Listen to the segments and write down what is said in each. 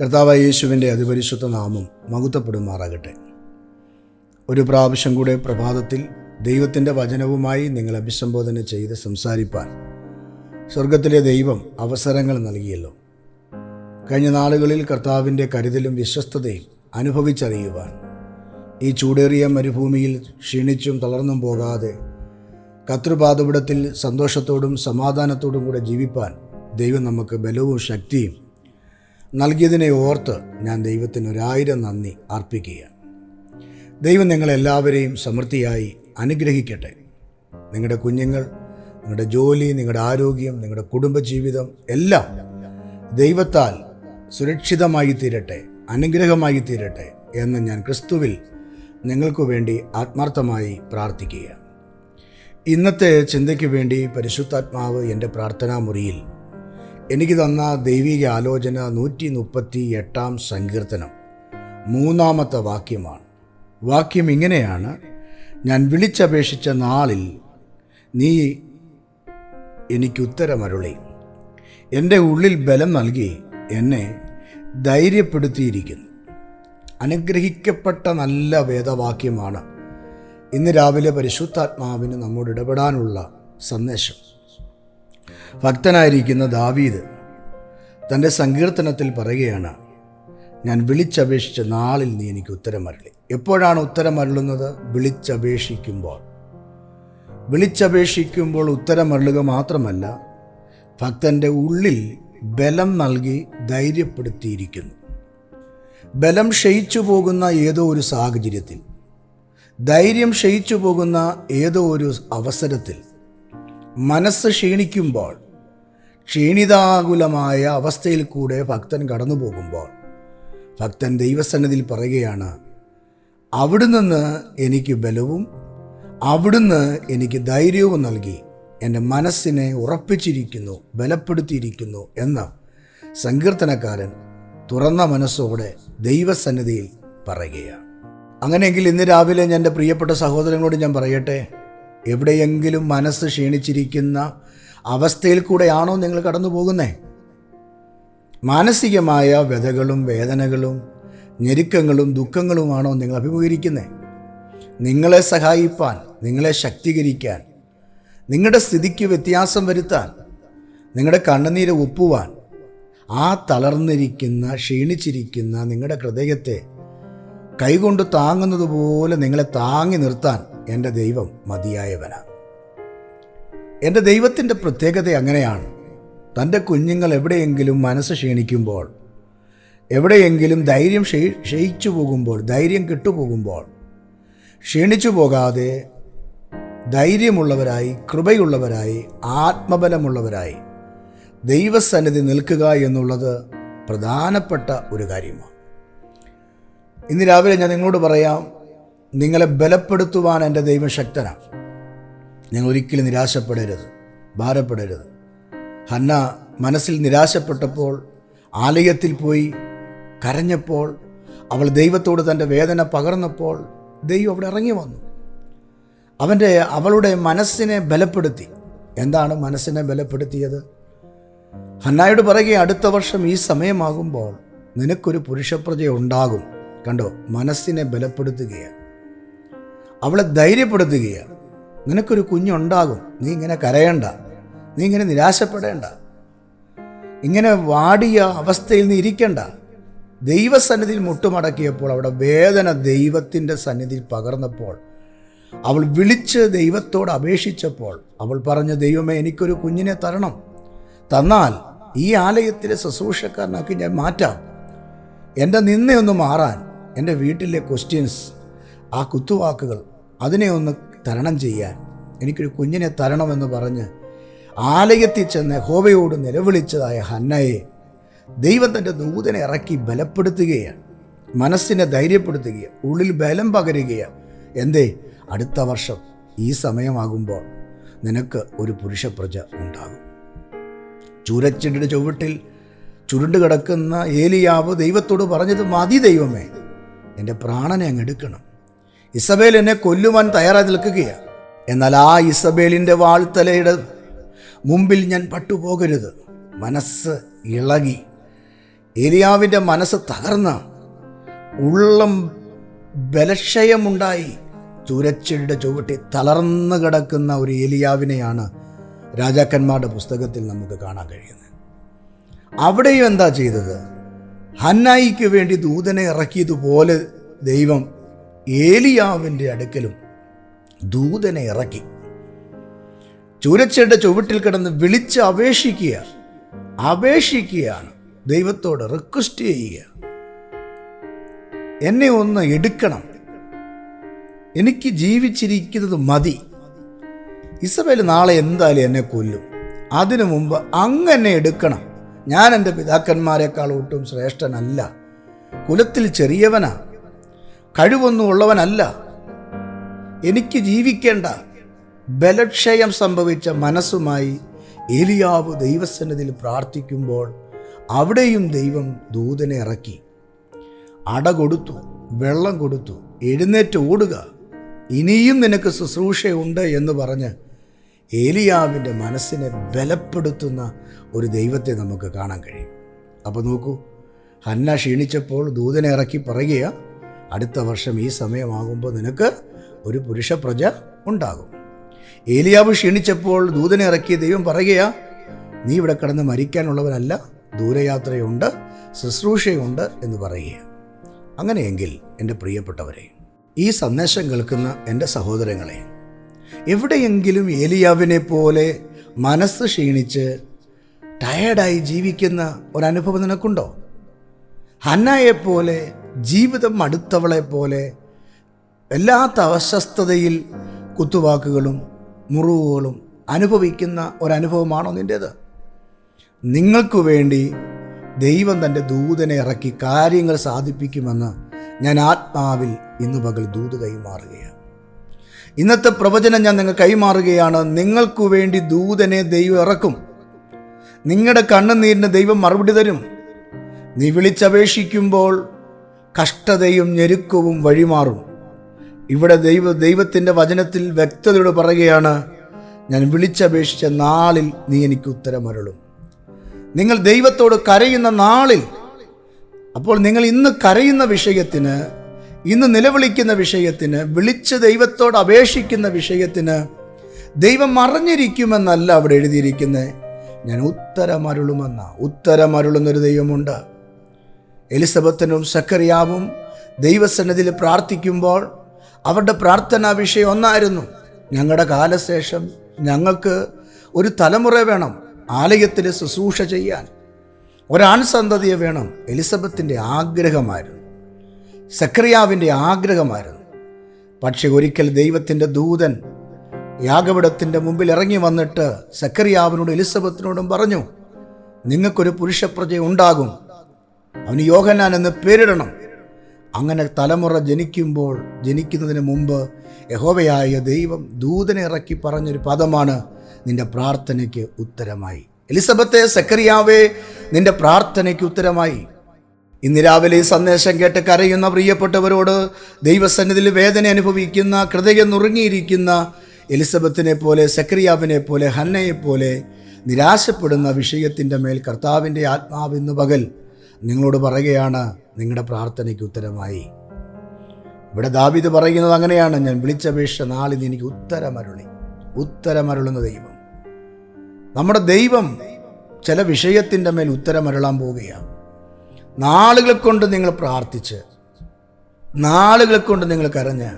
കർത്താവായ യേശുവിന്റെ അതിപരിശുദ്ധ നാമം മകുത്തപ്പെടുമാറാകട്ടെ. ഒരു പ്രാവശ്യം കൂടെ പ്രഭാതത്തിൽ ദൈവത്തിന്റെ വചനവുമായി നിങ്ങൾ അഭിസംബോധന ചെയ്ത് സംസാരിപ്പാൻ സ്വർഗത്തിലെ ദൈവം അവസരങ്ങൾ നൽകിയല്ലോ. കഴിഞ്ഞ നാളുകളിൽ കർത്താവിന്റെ കരുതലും വിശ്വസ്തതയും അനുഭവിച്ചറിയുവാൻ ഈ ചൂടേറിയ മരുഭൂമിയിൽ ക്ഷീണിച്ചും തളർന്നും പോകാതെ കത്രുപാതപിടത്തിൽ സന്തോഷത്തോടും സമാധാനത്തോടും കൂടെ ജീവിപ്പാൻ ദൈവം നമുക്ക് ബലവും ശക്തിയും നൽകിയതിനെ ഓർത്ത് ഞാൻ ദൈവത്തിന് ഒരായിരം നന്ദി അർപ്പിക്കുകയാണ്. ദൈവം നിങ്ങളെല്ലാവരെയും സമൃദ്ധിയായി അനുഗ്രഹിക്കട്ടെ. നിങ്ങളുടെ കുഞ്ഞുങ്ങൾ നിങ്ങളുടെ ജോലി നിങ്ങളുടെ ആരോഗ്യം നിങ്ങളുടെ കുടുംബജീവിതം എല്ലാം ദൈവത്താൽ സുരക്ഷിതമായി തീരട്ടെ അനുഗ്രഹമായി തീരട്ടെ എന്ന് ഞാൻ ക്രിസ്തുവിൽ നിങ്ങൾക്ക് വേണ്ടി ആത്മാർത്ഥമായി പ്രാർത്ഥിക്കുക ഇന്നത്തെ ചിന്തയ്ക്ക് വേണ്ടി പരിശുദ്ധാത്മാവ് എന്റെ പ്രാർത്ഥനാ മുറിയിൽ എനിക്ക് തന്ന ദൈവിക ആലോചന നൂറ്റി മുപ്പത്തി എട്ടാം സങ്കീർത്തനം മൂന്നാമത്തെ വാക്യമാണ്. വാക്യം ഇങ്ങനെയാണ്. ഞാൻ വിളിച്ചപേക്ഷിച്ച നാളിൽ നീ എനിക്ക് ഉത്തരമരുളി എന്റെ ഉള്ളിൽ ബലം നൽകി എന്നെ ധൈര്യപ്പെടുത്തിയിരിക്കുന്നു. അനുഗ്രഹിക്കപ്പെട്ട നല്ല വേദവാക്യമാണ്. ഇന്ന് രാവിലെ പരിശുദ്ധാത്മാവിന് നമ്മോട് ഇടപെടാനുള്ള സന്ദേശം. ഭക്തനായിരിക്കുന്ന ദാവീദ് തന്റെ സങ്കീർത്തനത്തിൽ പറയുകയാണ് ഞാൻ വിളിച്ചപേക്ഷിച്ച നാളിൽ നീ എനിക്ക് ഉത്തരമരളി. എപ്പോഴാണ് ഉത്തരമരളുന്നത്? വിളിച്ചപേക്ഷിക്കുമ്പോൾ. വിളിച്ചപേക്ഷിക്കുമ്പോൾ ഉത്തരമരളുക മാത്രമല്ല ഭക്തന്റെ ഉള്ളിൽ ബലം നൽകി ധൈര്യപ്പെടുത്തിയിരിക്കുന്നു. ബലം ക്ഷയിച്ചു പോകുന്ന ഏതോ ഒരു സാഹചര്യത്തിൽ ധൈര്യം ക്ഷയിച്ചു പോകുന്ന ഏതോ ഒരു അവസരത്തിൽ മനസ്സ് ക്ഷീണിക്കുമ്പോൾ ക്ഷീണിതാകുലമായ അവസ്ഥയിൽ കൂടെ ഭക്തൻ കടന്നു പോകുമ്പോൾ ഭക്തൻ ദൈവസന്നിധിയിൽ പറയുകയാണ് അവിടുന്ന് എനിക്ക് ബലവും അവിടുന്ന് എനിക്ക് ധൈര്യവും നൽകി. എന്റെ മനസ്സിനെ ഉറപ്പിച്ചിരിക്കുന്നു ബലപ്പെടുത്തിയിരിക്കുന്നു എന്ന് സങ്കീർത്തനക്കാരൻ തുറന്ന മനസ്സോടെ ദൈവസന്നിധിയിൽ പറയുകയാണ്. അങ്ങനെയെങ്കിൽ ഇന്ന് രാവിലെ എന്റെ പ്രിയപ്പെട്ട സഹോദരങ്ങളോട് ഞാൻ പറയട്ടെ? എവിടെയെങ്കിലും മനസ്സ് ക്ഷീണിച്ചിരിക്കുന്ന അവസ്ഥയിൽ കൂടെയാണോ നിങ്ങൾ കടന്നു പോകുന്നേ? മാനസികമായ വ്യതകളും വേദനകളും ഞെരുക്കങ്ങളും ദുഃഖങ്ങളുമാണോ നിങ്ങൾ അഭിമുഖീകരിക്കുന്നത് നിങ്ങളെ സഹായിപ്പാൻ നിങ്ങളെ ശക്തീകരിക്കാൻ നിങ്ങളുടെ സ്ഥിതിക്ക് വ്യത്യാസം വരുത്താൻ നിങ്ങളുടെ കണ്ണുനീര് ഒപ്പുവാൻ ആ തളർന്നിരിക്കുന്ന ക്ഷീണിച്ചിരിക്കുന്ന നിങ്ങളുടെ ഹൃദയത്തെ കൈകൊണ്ട് താങ്ങുന്നത് പോലെ നിങ്ങളെ താങ്ങി നിർത്താൻ എന്റെ ദൈവം മതിയായവനാണ് എന്റെ ദൈവത്തിന്റെ പ്രത്യേകത അങ്ങനെയാണ്. തന്റെ കുഞ്ഞുങ്ങൾ എവിടെയെങ്കിലും മനസ്സ് ക്ഷീണിക്കുമ്പോൾ എവിടെയെങ്കിലും ധൈര്യം ക്ഷയി ക്ഷയിച്ചു പോകുമ്പോൾ ധൈര്യം കിട്ടുപോകുമ്പോൾ ക്ഷീണിച്ചു പോകാതെ ധൈര്യമുള്ളവരായി കൃപയുള്ളവരായി ആത്മബലമുള്ളവരായി ദൈവസന്നിധി നിൽക്കുക എന്നുള്ളത് പ്രധാനപ്പെട്ട ഒരു കാര്യമാണ്. ഇന്ന് രാവിലെ ഞാൻ നിങ്ങളോട് പറയാം നിങ്ങളെ ബലപ്പെടുത്തുവാൻ എന്റെ ദൈവം ശക്തനാണ്. നിങ്ങൾ ഒരിക്കലും നിരാശപ്പെടരുത് ഭാരപ്പെടരുത്. ഹന്ന മനസ്സിൽ നിരാശപ്പെട്ടപ്പോൾ ആലയത്തിൽ പോയി കരഞ്ഞപ്പോൾ അവൾ ദൈവത്തോട് തന്റെ വേദന പകർന്നപ്പോൾ ദൈവം അവിടെ ഇറങ്ങി വന്നു. അവന്റെ അവളുടെ മനസ്സിനെ ബലപ്പെടുത്തി. എന്താണ് മനസ്സിനെ ബലപ്പെടുത്തിയത്? ഹന്നായോട് പറയുക അടുത്ത വർഷം ഈ സമയമാകുമ്പോൾ നിനക്കൊരു പുരുഷപ്രജ ഉണ്ടാകും. കണ്ടോ മനസ്സിനെ ബലപ്പെടുത്തുകയാണ്. അവളെ ധൈര്യപ്പെടുത്തുകയാണ്. നിനക്കൊരു കുഞ്ഞുണ്ടാകും നീ ഇങ്ങനെ കരയണ്ട നീ ഇങ്ങനെ നിരാശപ്പെടേണ്ട. ഇങ്ങനെ വാടിയ അവസ്ഥയിൽ നീ ഇരിക്കണ്ട. ദൈവസന്നിധിയിൽ മുട്ടുമടക്കിയപ്പോൾ അവിടെ വേദന ദൈവത്തിന്റെ സന്നിധിയിൽ പകർന്നപ്പോൾ അവൾ വിളിച്ച് ദൈവത്തോട് അപേക്ഷിച്ചപ്പോൾ അവൾ പറഞ്ഞ ദൈവമേ എനിക്കൊരു കുഞ്ഞിനെ തരണം. തന്നാൽ ഈ ആലയത്തിലെ ശുശ്രൂഷക്കാരനാക്കി ഞാൻ മാറ്റാം. എന്റെ നിന്നയൊന്ന് മാറാൻ എന്റെ വീട്ടിലെ ക്വസ്റ്റ്യൻസ് ആ കുത്തുവാക്കുകൾ അതിനെ ഒന്ന് തരണം ചെയ്യാൻ. എനിക്കൊരു കുഞ്ഞിനെ തരണമെന്ന് പറഞ്ഞ് ആലയത്തിൽ ചെന്ന് ഹോവയോട് നിലവിളിച്ചതായ ഹന്നയെ ദൈവം തന്റെ ദൂതനെ ഇറക്കി ബലപ്പെടുത്തുകയാണ്. മനസ്സിനെ ധൈര്യപ്പെടുത്തുകയാണ്. ഉള്ളിൽ ബലം പകരുകയാണ്. എന്തേ? അടുത്ത വർഷം ഈ സമയമാകുമ്പോൾ നിനക്ക് ഒരു പുരുഷപ്രജ ഉണ്ടാകും. ചൂരച്ചെടിയുടെ ചുവട്ടിൽ ചുരുണ്ടുകിടക്കുന്ന ഏലിയാവ് ദൈവത്തോട് പറഞ്ഞത് മതി ദൈവമേ. എന്റെ പ്രാണനെ അങ്ങ് എടുക്കണം. ഇസബേൽ എന്നെ കൊല്ലുവാൻ തയ്യാറായി നിൽക്കുകയാണ് എന്നാൽ ആ ഇസബേലിന്റെ വാൾത്തലയുടെ മുമ്പിൽ ഞാൻ പട്ടുപോകരുത്. മനസ്സ് ഇളകി. ഏലിയാവിന്റെ മനസ്സ് തകർന്ന് ഉള്ളം ബലക്ഷയമുണ്ടായി. ചുരച്ചെടിയുടെ ചുവട്ടി തളർന്നു കിടക്കുന്ന ഒരു ഏലിയാവിനെയാണ് രാജാക്കന്മാരുടെ പുസ്തകത്തിൽ നമുക്ക് കാണാൻ കഴിയുന്നത്. അവിടെയും എന്താ ചെയ്തത്? ഹന്നായിക്ക് വേണ്ടി ദൂതനെ ഇറക്കിയതുപോലെ ദൈവം ഏലിയാവിന്റെ അടുക്കലും ദൂതനെ ഇറക്കി. ചൂരച്ചയുടെ ചുവട്ടിൽ കിടന്ന് വിളിച്ച് അപേക്ഷിക്കുക. അപേക്ഷിക്കുകയാണ്. ദൈവത്തോട് റിക്വസ്റ്റ് ചെയ്യുക. എന്നെ ഒന്ന് എടുക്കണം. എനിക്ക് ജീവിച്ചിരിക്കുന്നത് മതി. ഇസബേൽ നാളെ എന്തായാലും എന്നെ കൊല്ലും. അതിനു മുമ്പ് അങ്ങനെ എടുക്കണം. ഞാൻ എന്റെ പിതാക്കന്മാരെക്കാൾ ഒട്ടും ശ്രേഷ്ഠനല്ല. കുലത്തിൽ ചെറിയവനാ. കഴിവൊന്നും ഉള്ളവനല്ല. എനിക്ക് ജീവിക്കേണ്ട ബലക്ഷയം സംഭവിച്ച മനസ്സുമായി ഏലിയാവ് ദൈവസന്നിധിയിൽ പ്രാർത്ഥിക്കുമ്പോൾ അവിടെയും ദൈവം ദൂതനെ ഇറക്കി. അട കൊടുത്തു വെള്ളം കൊടുത്തു എഴുന്നേറ്റ് ഓടുക. ഇനിയും നിനക്ക് ശുശ്രൂഷയുണ്ട് എന്ന് പറഞ്ഞ് ഏലിയാവിന്റെ മനസ്സിനെ ബലപ്പെടുത്തുന്ന ഒരു ദൈവത്തെ നമുക്ക് കാണാൻ കഴിയും. അപ്പോൾ നോക്കൂ ഹന്ന ക്ഷീണിച്ചപ്പോൾ ദൂതനെ ഇറക്കി പറയുക അടുത്ത വർഷം ഈ സമയമാകുമ്പോൾ നിനക്ക് ഒരു പുരുഷ പ്രജ ഉണ്ടാകും. ഏലിയാവ് ക്ഷീണിച്ചപ്പോൾ ദൂതനെ ഇറക്കിയ ദൈവം പറയുക നീ ഇവിടെ കിടന്ന് മരിക്കാനുള്ളവനല്ല ദൂരയാത്രയുണ്ട് ശുശ്രൂഷയുണ്ട് എന്ന് പറയുക അങ്ങനെയെങ്കിൽ എന്റെ പ്രിയപ്പെട്ടവരെ ഈ സന്ദേശം കേൾക്കുന്ന എന്റെ സഹോദരങ്ങളെ എവിടെയെങ്കിലും ഏലിയാവിനെ പോലെ മനസ്സ് ക്ഷീണിച്ച് ടയേർഡായി ജീവിക്കുന്ന ഒരനുഭവം നിനക്കുണ്ടോ? ഹന്നായെപ്പോലെ ജീവിതം അടുത്തവളെ പോലെ വല്ലാത്ത അസ്വസ്ഥതയിൽ കുത്തുവാക്കുകളും മുറിവുകളും അനുഭവിക്കുന്ന ഒരനുഭവമാണോ നിന്റേത് നിങ്ങൾക്കു വേണ്ടി ദൈവം തന്റെ ദൂതനെ ഇറക്കി കാര്യങ്ങൾ സാധിപ്പിക്കുമെന്ന് ഞാൻ ആത്മാവിൽ ഇന്ന് പകൽ ദൂത് കൈമാറുകയാണ് ഇന്നത്തെ പ്രവചനം ഞാൻ നിങ്ങൾ കൈമാറുകയാണ്. നിങ്ങൾക്കു വേണ്ടി ദൂതനെ ദൈവം ഇറക്കും. നിങ്ങളുടെ കണ്ണുനീരിന് ദൈവം മറുപടി തരും. നീ വിളിച്ചപേക്ഷിക്കുമ്പോൾ കഷ്ടതയും ഞെരുക്കവും വഴിമാറും. ഇവിടെ ദൈവ ദൈവത്തിന്റെ വചനത്തിൽ വ്യക്തതയോട് പറയുകയാണ് ഞാൻ വിളിച്ചപേക്ഷിച്ച നാളിൽ നീ എനിക്ക് ഉത്തരമരുളും. നിങ്ങൾ ദൈവത്തോട് കരയുന്ന നാളിൽ അപ്പോൾ നിങ്ങൾ ഇന്ന് കരയുന്ന വിഷയത്തിന് ഇന്ന് നിലവിളിക്കുന്ന വിഷയത്തിന് വിളിച്ച് ദൈവത്തോട് അപേക്ഷിക്കുന്ന വിഷയത്തിന് ദൈവം മറഞ്ഞിരിക്കുമെന്നല്ല അവിടെ എഴുതിയിരിക്കുന്നത്. ഞാൻ ഉത്തരമരുളുമെന്ന ഉത്തരമരുളുന്നൊരു ദൈവമുണ്ട്. എലിസബത്തിനും സക്കറിയാവും ദൈവസന്നിധിയിൽ പ്രാർത്ഥിക്കുമ്പോൾ അവരുടെ പ്രാർത്ഥനാ വിഷയം ഒന്നായിരുന്നു. ഞങ്ങളുടെ കാലശേഷം ഞങ്ങൾക്ക് ഒരു തലമുറ വേണം ആലയത്തിൽ ശുശ്രൂഷ ചെയ്യാൻ. ഒരാൺ സന്തതിയെ വേണം. എലിസബത്തിന്റെ ആഗ്രഹമായിരുന്നു. സക്രിയാവിന്റെ ആഗ്രഹമായിരുന്നു. പക്ഷെ ഒരിക്കൽ ദൈവത്തിന്റെ ദൂതൻ യാഗപീഠത്തിന്റെ മുമ്പിൽ ഇറങ്ങി വന്നിട്ട് സക്രിയാവിനോടും എലിസബത്തിനോടും പറഞ്ഞു നിങ്ങൾക്കൊരു പുരുഷപ്രജ ഉണ്ടാകും. അവന് യോഹന്നാൻ എന്ന് പേരിടണം. അങ്ങനെ തലമുറ ജനിക്കുമ്പോൾ ജനിക്കുന്നതിന് മുമ്പ് യഹോവയായ ദൈവം ദൂതനെ ഇറക്കി പറഞ്ഞൊരു പദമാണ് നിന്റെ പ്രാർത്ഥനയ്ക്ക് ഉത്തരമായി. എലിസബത്തെ സക്കറിയാവേ നിന്റെ പ്രാർത്ഥനയ്ക്ക് ഉത്തരമായി. ഇന്ന് രാവിലെ ഈ സന്ദേശം കേട്ട് കരയുന്ന പ്രിയപ്പെട്ടവരോട് ദൈവസന്നിധിയിൽ വേദന അനുഭവിക്കുന്ന ഹൃദയം നുറുങ്ങിയിരിക്കുന്ന എലിസബത്തിനെ പോലെ സക്രിയാവിനെ പോലെ ഹന്നയെ പോലെ നിരാശപ്പെടുന്ന വിഷയത്തിന്റെ മേൽ കർത്താവിന്റെ ആത്മാവിന്ന് പകൽ നിങ്ങളോട് പറയുകയാണ് നിങ്ങളുടെ പ്രാർത്ഥനയ്ക്ക് ഉത്തരമായി. ഇവിടെ ദാവിദ് പറയുന്നത് അങ്ങനെയാണ് ഞാൻ വിളിച്ചപേക്ഷ നാളിന്ന് എനിക്ക് ഉത്തരമരുളി ഉത്തരമരുളുന്ന ദൈവം. നമ്മുടെ ദൈവം ചില വിഷയത്തിന്റെ മേൽ ഉത്തരമരുളാൻ പോവുകയാണ്. നാളുകൾ കൊണ്ട് നിങ്ങൾ പ്രാർത്ഥിച്ച് നാളുകളെ കൊണ്ട് നിങ്ങൾ കരഞ്ഞ്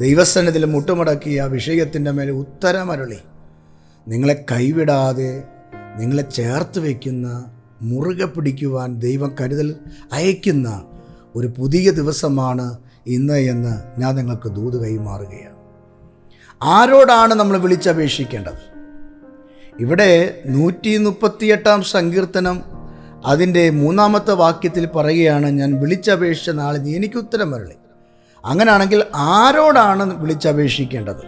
ദൈവസന്നിധിയിൽ മുട്ടുമടക്കിയ ആ വിഷയത്തിന്റെ മേൽ ഉത്തരമരുളി. നിങ്ങളെ കൈവിടാതെ നിങ്ങളെ ചേർത്ത് വയ്ക്കുന്ന മുറുകെ പിടിക്കുവാൻ ദൈവം കരുതൽ അയക്കുന്ന ഒരു പുതിയ ദിവസമാണ് ഇന്ന് എന്ന് ഞാൻ നിങ്ങൾക്ക് ദൂത് കൈമാറുകയാണ് ആരോടാണ് നമ്മൾ വിളിച്ചപേക്ഷിക്കേണ്ടത്? ഇവിടെ നൂറ്റി മുപ്പത്തിയെട്ടാം സങ്കീർത്തനം അതിന്റെ മൂന്നാമത്തെ വാക്യത്തിൽ പറയുകയാണ് ഞാൻ വിളിച്ചപേക്ഷിച്ച നാളെ നീ എനിക്ക് ഉത്തരം വരളി. അങ്ങനെയാണെങ്കിൽ ആരോടാണ് വിളിച്ചപേക്ഷിക്കേണ്ടത്?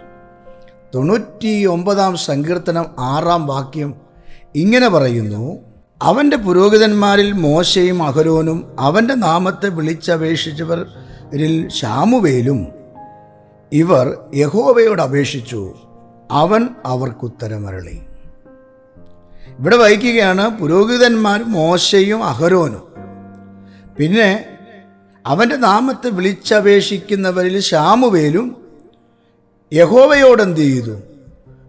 തൊണ്ണൂറ്റി ഒമ്പതാം സങ്കീർത്തനം ആറാം വാക്യം ഇങ്ങനെ പറയുന്നു അവന്റെ പുരോഹിതന്മാരിൽ മോശയും അഹരോനും അവന്റെ നാമത്തെ വിളിച്ചപേക്ഷിച്ചവരിൽ ശാമുവേലും ഇവർ യഹോവയോട് അപേക്ഷിച്ചു. അവൻ അവർക്കുത്തരമരളി ഇവിടെ വഹിക്കുകയാണ് പുരോഹിതന്മാർ മോശയും അഹരോനും. പിന്നെ അവന്റെ നാമത്തെ വിളിച്ചപേക്ഷിക്കുന്നവരിൽ ശാമുവേലും യഹോവയോട് എന്ത് ചെയ്തു?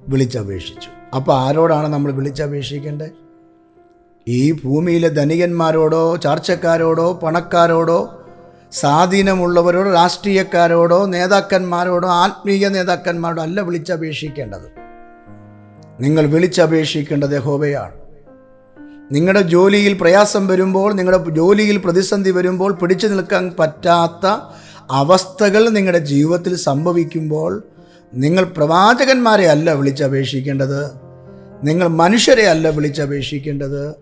വിളിച്ചപേക്ഷിച്ചു. അപ്പോൾ ആരോടാണ് നമ്മൾ വിളിച്ചപേക്ഷിക്കേണ്ടത്? ഈ ഭൂമിയിലെ ധനികന്മാരോടോ ചാർച്ചക്കാരോടോ പണക്കാരോടോ സ്വാധീനമുള്ളവരോടോ രാഷ്ട്രീയക്കാരോടോ നേതാക്കന്മാരോടോ ആത്മീയ നേതാക്കന്മാരോടോ അല്ല വിളിച്ചപേക്ഷിക്കേണ്ടത്. നിങ്ങൾ വിളിച്ചപേക്ഷിക്കേണ്ടത് യഹോവയാണ്. നിങ്ങളുടെ ജോലിയിൽ പ്രയാസം വരുമ്പോൾ നിങ്ങളുടെ ജോലിയിൽ പ്രതിസന്ധി വരുമ്പോൾ പിടിച്ചു നിൽക്കാൻ പറ്റാത്ത അവസ്ഥകൾ നിങ്ങളുടെ ജീവിതത്തിൽ സംഭവിക്കുമ്പോൾ നിങ്ങൾ പ്രവാചകന്മാരെ അല്ല വിളിച്ചപേക്ഷിക്കേണ്ടത് നിങ്ങൾ മനുഷ്യരെ അല്ല വിളിച്ചപേക്ഷിക്കേണ്ടത്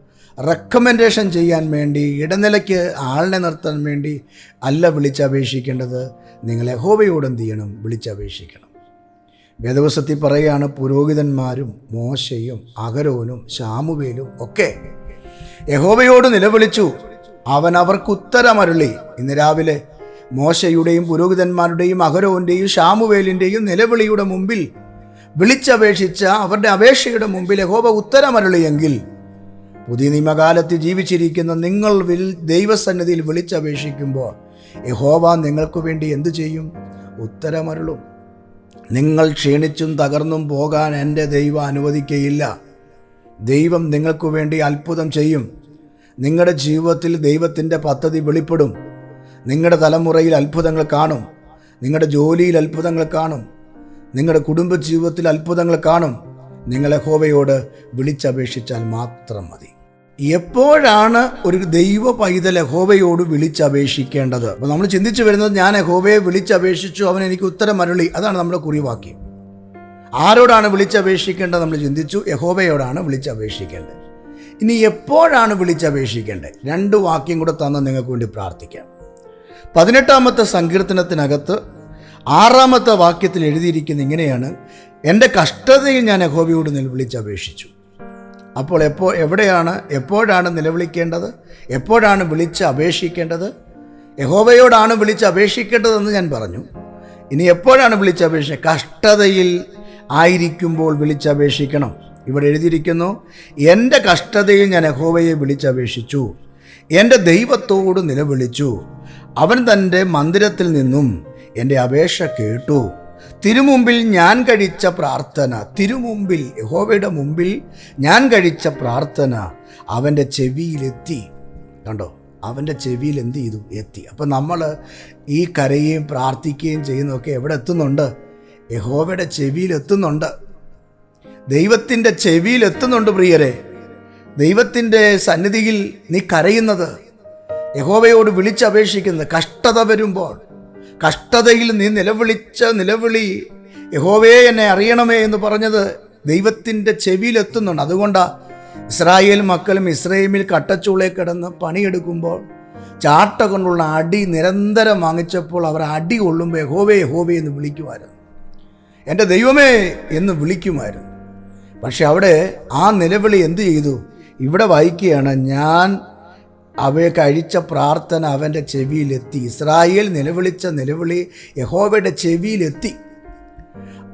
റെക്കമെൻഡേഷൻ ചെയ്യാൻ വേണ്ടി ഇടനിലയ്ക്ക് ആളിനെ നിർത്താൻ വേണ്ടി അല്ല വിളിച്ചപേക്ഷിക്കേണ്ടത് നിങ്ങൾ യഹോവയോട് എന്ത് ചെയ്യണം? വിളിച്ചപേക്ഷിക്കണം. വേദവസത്തിൽ പറയുകയാണ് പുരോഹിതന്മാരും മോശയും അഗരോനും ശാമുവേലും ഒക്കെ യഹോബയോട് നിലവിളിച്ചു. അവൻ അവർക്ക് ഉത്തരമരുളി. ഇന്ന് രാവിലെ മോശയുടെയും പുരോഹിതന്മാരുടെയും അഗരോന്റെയും ഷാമുവേലിന്റെയും നിലവിളിയുടെ മുമ്പിൽ വിളിച്ചപേക്ഷിച്ച അവരുടെ അപേക്ഷയുടെ മുമ്പിൽ യഹോബ ഉത്തരമരുളിയെങ്കിൽ പുതിയ നിയമകാലത്ത് ജീവിച്ചിരിക്കുന്ന നിങ്ങൾ വിൽ ദൈവസന്നിധിയിൽ വിളിച്ചപേക്ഷിക്കുമ്പോൾ യഹോവ നിങ്ങൾക്ക് വേണ്ടി എന്തു ചെയ്യും? ഉത്തരമരുളും. നിങ്ങൾ ക്ഷീണിച്ചും തകർന്നും പോകാൻ എന്റെ ദൈവം അനുവദിക്കയില്ല. ദൈവം നിങ്ങൾക്കു വേണ്ടി അത്ഭുതം ചെയ്യും. നിങ്ങളുടെ ജീവിതത്തിൽ ദൈവത്തിന്റെ പദ്ധതി വെളിപ്പെടും. നിങ്ങളുടെ തലമുറയിൽ അത്ഭുതങ്ങൾ കാണും. നിങ്ങളുടെ ജോലിയിൽ അത്ഭുതങ്ങൾ കാണും. നിങ്ങളുടെ കുടുംബ ജീവിതത്തിൽ അത്ഭുതങ്ങൾ കാണും. നിങ്ങളെ ഹോവയോട് വിളിച്ചപേക്ഷിച്ചാൽ മാത്രം മതി. എപ്പോഴാണ് ഒരു ദൈവ പൈതൽ യഹോവയോട് വിളിച്ചപേക്ഷിക്കേണ്ടത്? അപ്പോൾ നമ്മൾ ചിന്തിച്ചു വരുന്നത് ഞാൻ യഹോവയെ വിളിച്ചപേക്ഷിച്ചു അവൻ എനിക്ക് ഉത്തരം അരുളി. അതാണ് നമ്മുടെ കുറിവാക്യം ആരോടാണ് വിളിച്ചപേക്ഷിക്കേണ്ടത് നമ്മൾ ചിന്തിച്ചു? യഹോവയോടാണ് വിളിച്ചപേക്ഷിക്കേണ്ടത്. ഇനി എപ്പോഴാണ് വിളിച്ചപേക്ഷിക്കേണ്ടത്? രണ്ട് വാക്യം കൂടെ തന്ന് നിങ്ങൾക്ക് വേണ്ടി പ്രാർത്ഥിക്കാം. പതിനെട്ടാമത്തെ സങ്കീർത്തനത്തിനകത്ത് ആറാമത്തെ വാക്യത്തിൽ എഴുതിയിരിക്കുന്ന ഇങ്ങനെയാണ് എന്റെ കഷ്ടതയിൽ ഞാൻ യഹോവയോട് വിളിച്ചപേക്ഷിച്ചു. അപ്പോൾ എപ്പോൾ എവിടെയാണ് എപ്പോഴാണ് നിലവിളിക്കേണ്ടത്? എപ്പോഴാണ് വിളിച്ച് അപേക്ഷിക്കേണ്ടത്? യഹോവയോടാണ് വിളിച്ച് അപേക്ഷിക്കേണ്ടതെന്ന് ഞാൻ പറഞ്ഞു. ഇനി എപ്പോഴാണ് വിളിച്ച് അപേക്ഷിക്കുക കഷ്ടതയിൽ ആയിരിക്കുമ്പോൾ വിളിച്ചപേക്ഷിക്കണം ഇവിടെ എഴുതിയിരിക്കുന്നു എന്റെ കഷ്ടതയിൽ ഞാൻ യഹോവയെ വിളിച്ചപേക്ഷിച്ചു എന്റെ ദൈവത്തോട് നിലവിളിച്ചു. അവൻ തന്റെ മന്ദിരത്തിൽ നിന്നും എന്റെ അപേക്ഷ കേട്ടു. തിരുമുമ്പിൽ ഞാൻ കഴിച്ച പ്രാർത്ഥന തിരുമുമ്പിൽ യഹോവയുടെ മുമ്പിൽ ഞാൻ കഴിച്ച പ്രാർത്ഥന അവന്റെ ചെവിയിലെത്തി. കണ്ടോ? അവന്റെ ചെവിയിൽ എന്ത് ചെയ്തു? എത്തി. അപ്പം നമ്മൾ ഈ കരയുകയും പ്രാർത്ഥിക്കുകയും ചെയ്യുന്നതൊക്കെ എവിടെ എത്തുന്നുണ്ട്? യഹോവയുടെ ചെവിയിൽ എത്തുന്നുണ്ട്. ദൈവത്തിന്റെ ചെവിയിൽ എത്തുന്നുണ്ട് പ്രിയരെ. ദൈവത്തിന്റെ സന്നിധിയിൽ നീ കരയുന്നത്. യഹോവയോട് വിളിച്ചപേക്ഷിക്കുന്നത്. കഷ്ടത വരുമ്പോൾ കഷ്ടതയിൽ നീ നിലവിളിച്ച നിലവിളി യഹോവേ എന്നെ അറിയണമേ എന്ന് പറഞ്ഞത് ദൈവത്തിന്റെ ചെവിയിലെത്തുന്നുണ്ട്. അതുകൊണ്ടാണ് ഇസ്രായേൽ മക്കളും ഇസ്രായേമിൽ കട്ടച്ചൂളെ കിടന്ന് പണിയെടുക്കുമ്പോൾ ചാട്ട കൊണ്ടുള്ള അടി നിരന്തരം വാങ്ങിച്ചപ്പോൾ അവർ അടി കൊള്ളുമ്പോൾ യഹോവേ യഹോവേ എന്ന് വിളിക്കുമായിരുന്നു. എന്റെ ദൈവമേ എന്ന് വിളിക്കുമായിരുന്നു. പക്ഷെ അവിടെ ആ നിലവിളി എന്തു ചെയ്തു? ഇവിടെ വായിക്കുകയാണ് ഞാൻ അവയെ കഴിച്ച പ്രാർത്ഥന അവന്റെ ചെവിയിലെത്തി. ഇസ്രായേൽ നിലവിളിച്ച നിലവിളി യഹോവയുടെ ചെവിയിലെത്തി.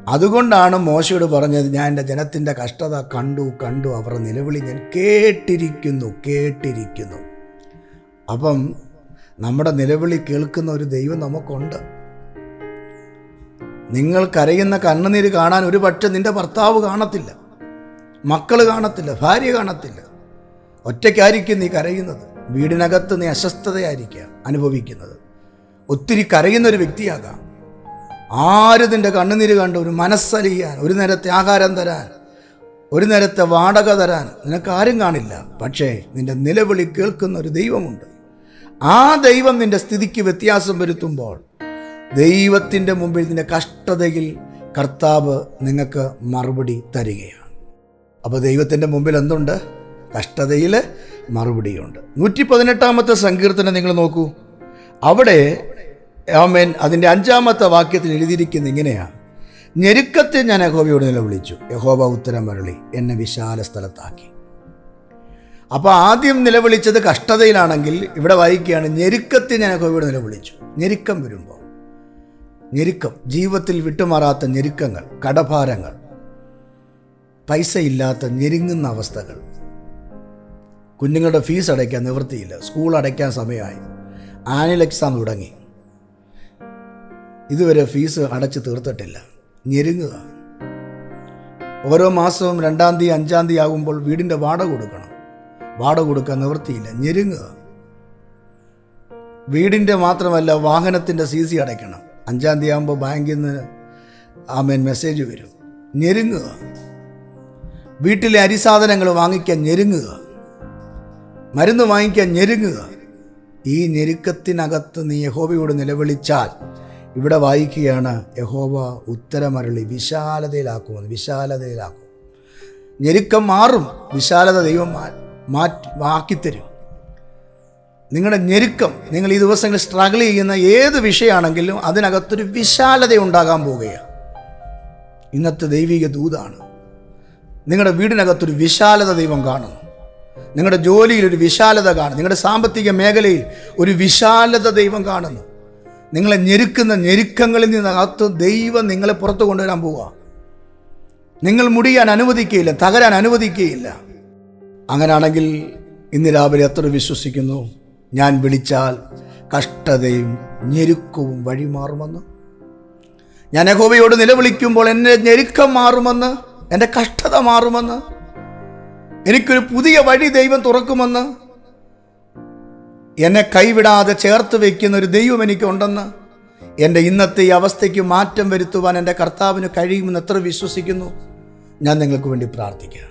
അതുകൊണ്ടാണ് മോശയോട് പറഞ്ഞത് ഞാൻ എന്റെ ജനത്തിന്റെ കഷ്ടത കണ്ടു കണ്ടു അവർ നിലവിളി ഞാൻ കേട്ടിരിക്കുന്നു കേട്ടിരിക്കുന്നു. അപ്പം നമ്മുടെ നിലവിളി കേൾക്കുന്ന ഒരു ദൈവം നമുക്കുണ്ട്. നിങ്ങൾ കരയുന്ന കണ്ണുനീര് കാണാൻ ഒരു പക്ഷെ നിന്റെ ഭർത്താവ് കാണത്തില്ല മക്കൾ കാണത്തില്ല ഭാര്യ കാണത്തില്ല. ഒറ്റയ്ക്കായിരിക്കും നീ കരയുന്നത്. വീടിനകത്ത് നീ അസ്വസ്ഥതയായിരിക്കാം അനുഭവിക്കുന്നത്. ഒത്തിരി കരയുന്ന ഒരു വ്യക്തിയാകാം. ആര് നിന്റെ കണ്ണുനീര് കണ്ട് ഒരു മനസ്സലിയാൻ ഒരു നേരത്തെ ആഹാരം തരാൻ ഒരു നേരത്തെ വാടക തരാൻ നിനക്ക് ആരും കാണില്ല. പക്ഷേ നിന്റെ നിലവിളി കേൾക്കുന്ന ഒരു ദൈവമുണ്ട്. ആ ദൈവം നിന്റെ സ്ഥിതിക്ക് വ്യത്യാസം വരുത്തുമ്പോൾ ദൈവത്തിന്റെ മുമ്പിൽ നിന്റെ കഷ്ടതയിൽ കർത്താവ് നിങ്ങൾക്ക് മറുപടി തരികയാണ്. അപ്പോൾ ദൈവത്തിന്റെ മുമ്പിൽ എന്തുണ്ട്? കഷ്ടതയിൽ മറുപടിയുണ്ട്. നൂറ്റി പതിനെട്ടാമത്തെ സങ്കീർത്തനം നിങ്ങൾ നോക്കൂ. അവിടെ ആമേൻ അതിന്റെ അഞ്ചാമത്തെ വാക്യത്തിൽ എഴുതിയിരിക്കുന്ന ഇങ്ങനെയാണ്. ഞെരുക്കത്തെ ഞാൻ യഹോബയോട് നിലവിളിച്ചു യഹോബ ഉത്തരം മരളി എന്നെ വിശാല സ്ഥലത്താക്കി. അപ്പോൾ ആദ്യം നിലവിളിച്ചത് കഷ്ടതയിലാണെങ്കിൽ ഇവിടെ വായിക്കുകയാണ് ഞെരുക്കത്തെ ഞാൻ യഹോബയോട് നിലവിളിച്ചു ഞെരുക്കം വരുമ്പോൾ. ഞെരുക്കം ജീവിതത്തിൽ വിട്ടുമാറാത്ത ഞെരുക്കങ്ങൾ കടഭാരങ്ങൾ പൈസയില്ലാത്ത ഞെരുങ്ങുന്ന അവസ്ഥകൾ കുഞ്ഞുങ്ങളുടെ ഫീസ് അടയ്ക്കാൻ നിവൃത്തിയില്ല. സ്കൂൾ അടയ്ക്കാൻ സമയമായി. ആനുവൽ എക്സാം തുടങ്ങി. ഇതുവരെ ഫീസ് അടച്ച് തീർത്തിട്ടില്ല. ഞെരുങ്ങുക. ഓരോ മാസവും രണ്ടാം തീയതി അഞ്ചാം തീയതി ആകുമ്പോൾ വീടിന്റെ വാടക കൊടുക്കണം. വാടക കൊടുക്കാൻ നിവൃത്തിയില്ല. ഞെരുങ്ങുക. വീടിന്റെ മാത്രമല്ല വാഹനത്തിന്റെ സി സി അടയ്ക്കണം. അഞ്ചാം തീയതി ആകുമ്പോൾ ബാങ്കിൽ നിന്ന് ആമേൻ മെസ്സേജ് വരും. ഞെരുങ്ങുക. വീട്ടിലെ അരിസാധനങ്ങൾ വാങ്ങിക്കാൻ ഞെരുങ്ങുക. മരുന്ന് വാങ്ങിക്കാൻ ഞെരുങ്ങുക. ഈ ഞെരുക്കത്തിനകത്ത് നീ യഹോബയോട് നിലവിളിച്ചാൽ ഇവിടെ വായിക്കുകയാണ് യഹോവ ഉത്തരമരളി വിശാലതയിലാക്കുമെന്ന് വിശാലതയിലാക്കും. ഞെരുക്കം മാറും വിശാലത ദൈവം മാറ്റി ആക്കിത്തരും നിങ്ങളുടെ ഞെരുക്കം നിങ്ങൾ ഈ ദിവസങ്ങളിൽ സ്ട്രഗിൾ ചെയ്യുന്ന ഏത് വിഷയമാണെങ്കിലും അതിനകത്തൊരു വിശാലത ഉണ്ടാകാൻ പോവുകയാണ്. ഇന്നത്തെ ദൈവിക ദൂതാണ്. നിങ്ങളുടെ വീടിനകത്തൊരു വിശാലത ദൈവം കാണുന്നു. നിങ്ങളുടെ ജോലിയിൽ ഒരു വിശാലത കാണുന്നു. നിങ്ങളുടെ സാമ്പത്തിക മേഖലയിൽ ഒരു വിശാലത ദൈവം കാണുന്നു. നിങ്ങളെ ഞെരുക്കുന്ന ഞെരുക്കങ്ങളിൽ നിന്നകത്ത് ദൈവം നിങ്ങളെ പുറത്തു കൊണ്ടുവരാൻ പോവുക. നിങ്ങൾ മുടിയാൻ അനുവദിക്കുകയില്ല തകരാൻ അനുവദിക്കുകയില്ല അങ്ങനാണെങ്കിൽ ഇന്ന് രാവിലെ എത്ര വിശ്വസിക്കുന്നു? ഞാൻ വിളിച്ചാൽ കഷ്ടതയും ഞെരുക്കവും വഴിമാറുമെന്ന് ഞാൻ യഹോവയോട് നിലവിളിക്കുമ്പോൾ എന്റെ ഞെരുക്കം മാറുമെന്ന് എന്റെ കഷ്ടത മാറുമെന്ന്. എനിക്കൊരു പുതിയ വഴി ദൈവം തുറക്കുമെന്ന്. എന്നെ കൈവിടാതെ ചേർത്ത് വയ്ക്കുന്ന ഒരു ദൈവം എനിക്കുണ്ടെന്ന്. എന്റെ ഇന്നത്തെ ഈ അവസ്ഥയ്ക്ക് മാറ്റം വരുത്തുവാൻ എന്റെ കർത്താവിന് കഴിയുമെന്ന് എത്ര വിശ്വസിക്കുന്നു. ഞാൻ നിങ്ങൾക്ക് വേണ്ടി പ്രാർത്ഥിക്കുക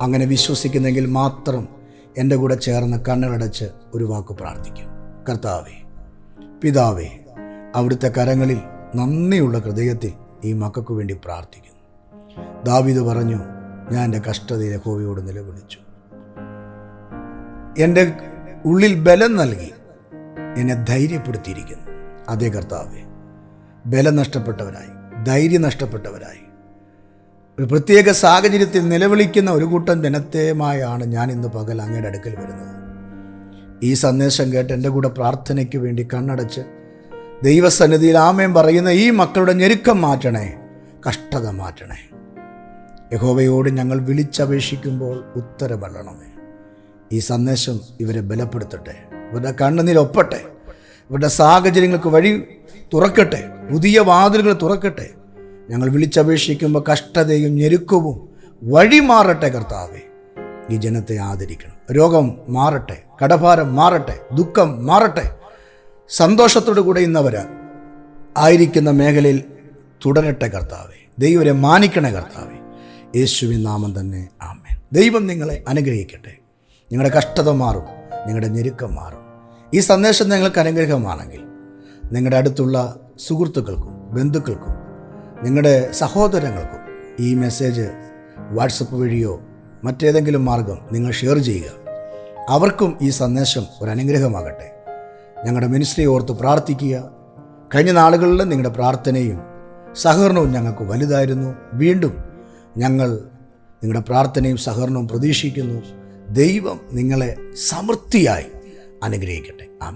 അങ്ങനെ വിശ്വസിക്കുന്നെങ്കിൽ മാത്രം എന്റെ കൂടെ ചേർന്ന് കണ്ണുകളടച്ച് ഒരു വാക്ക് പ്രാർത്ഥിക്കും. കർത്താവേ പിതാവേ അവിടുത്തെ കരങ്ങളിൽ നന്ദിയുള്ള ഹൃദയത്തിൽ ഈ മക്കൾക്ക് വേണ്ടി പ്രാർത്ഥിക്കുന്നു. ദാവീദ് പറഞ്ഞു ഞാൻ എന്റെ കഷ്ടതയിലെ ഹോവിയോട് നിലവിളിച്ചു എന്റെ ഉള്ളിൽ ബലം നൽകി. എന്നെ ധൈര്യപ്പെടുത്തിയിരിക്കുന്നു. അതേ കർത്താവെ ബലം നഷ്ടപ്പെട്ടവരായി ധൈര്യം നഷ്ടപ്പെട്ടവരായി. ഒരു പ്രത്യേക സാഹചര്യത്തിൽ നിലവിളിക്കുന്ന ഒരു കൂട്ടം ജനത്തെയുമായാണ് ഞാൻ ഇന്ന് പകൽ അങ്ങയുടെ അടുക്കൽ വരുന്നത്. ഈ സന്ദേശം കേട്ട് എന്റെ കൂടെ പ്രാർത്ഥനയ്ക്ക് വേണ്ടി കണ്ണടച്ച് ദൈവസന്നിധിയിൽ ആമയം പറയുന്ന ഈ മക്കളുടെ ഞെരുക്കം മാറ്റണേ കഷ്ടത മാറ്റണേ. യഹോവയോട് ഞങ്ങൾ വിളിച്ചപേക്ഷിക്കുമ്പോൾ ഉത്തരമല്ലണമേ ഈ സന്ദേശം ഇവരെ ബലപ്പെടുത്തട്ടെ. ഇവരുടെ കണ്ണുനീരൊപ്പട്ടെ ഇവരുടെ സാഹചര്യങ്ങൾക്ക് വഴി തുറക്കട്ടെ. പുതിയ വാതിലുകൾ തുറക്കട്ടെ. ഞങ്ങൾ വിളിച്ചപേക്ഷിക്കുമ്പോൾ കഷ്ടതയും ഞെരുക്കവും വഴി മാറട്ടെ കർത്താവെ. ഈ ജനത്തെ ആദരിക്കണം. രോഗം മാറട്ടെ. കടഭാരം മാറട്ടെ. ദുഃഖം മാറട്ടെ. സന്തോഷത്തോടു കൂടെ ഇന്നവർ ആയിരിക്കുന്ന മേഖലയിൽ തുടരട്ടെ കർത്താവെ. ദൈവരെ മാനിക്കണേ കർത്താവെ. യേശുവിൻ നാമം തന്നെ. ആമേൻ. ദൈവം നിങ്ങളെ അനുഗ്രഹിക്കട്ടെ. നിങ്ങളുടെ കഷ്ടത മാറും. നിങ്ങളുടെ ഞെരുക്കം മാറും. ഈ സന്ദേശം നിങ്ങൾക്ക് അനുഗ്രഹമാണെങ്കിൽ നിങ്ങളുടെ അടുത്തുള്ള സുഹൃത്തുക്കൾക്കും ബന്ധുക്കൾക്കും നിങ്ങളുടെ സഹോദരങ്ങൾക്കും ഈ മെസ്സേജ് വാട്സപ്പ് വഴിയോ മറ്റേതെങ്കിലും മാർഗം നിങ്ങൾ ഷെയർ ചെയ്യുക. അവർക്കും ഈ സന്ദേശം ഒരു അനുഗ്രഹമാകട്ടെ. ഞങ്ങളുടെ മിനിസ്ട്രി ഓർത്ത് പ്രാർത്ഥിക്കുക. കഴിഞ്ഞ നാളുകളിൽ നിങ്ങളുടെ പ്രാർത്ഥനയും സഹകരണവും ഞങ്ങൾക്ക് വലുതായിരുന്നു. വീണ്ടും ഞങ്ങൾ നിങ്ങളുടെ പ്രാർത്ഥനയും സഹകരണവും പ്രതീക്ഷിക്കുന്നു. ദൈവം നിങ്ങളെ സമൃദ്ധിയായി അനുഗ്രഹിക്കട്ടെ. ആമേ